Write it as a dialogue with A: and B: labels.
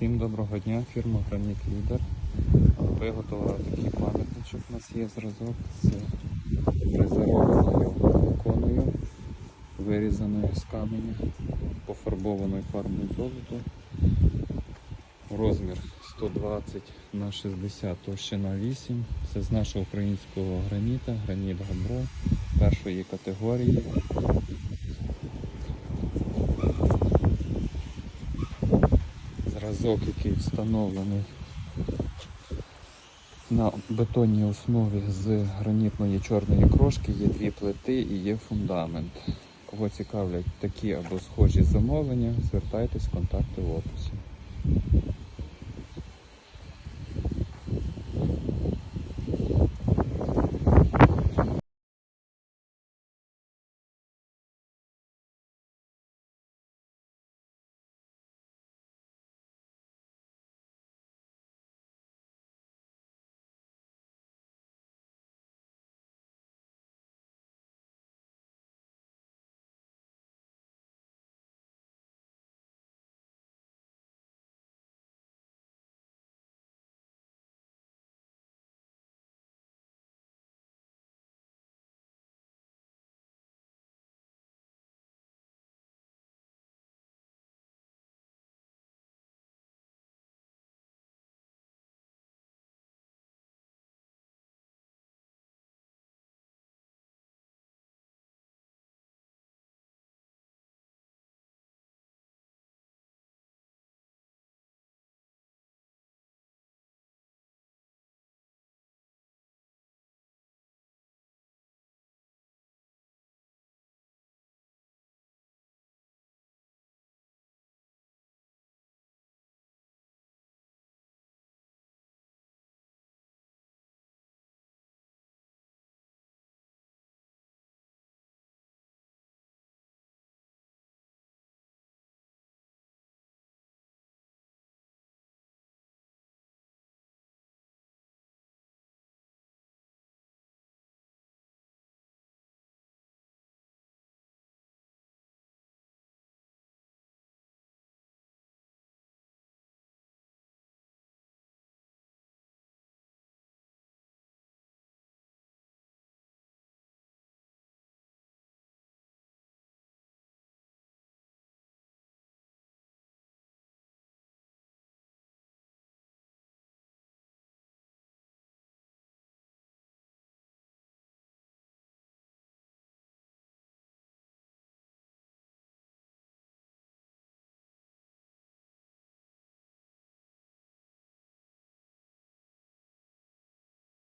A: Всім доброго дня, фірма Граніт Лідер. Виготовила такий пам'ятничок. У нас є зразок з фрезерованою іконою, вирізаною з каменя, пофарбованою фарбою золоту. Розмір 120 на 60 товщина 8. Це з нашого українського граніта, граніт Габро першої категорії. Зразок, який встановлений на бетонній основі з гранітної чорної крошки, є дві плити і є фундамент. Кого цікавлять такі або схожі замовлення, звертайтесь, в контакти в описі.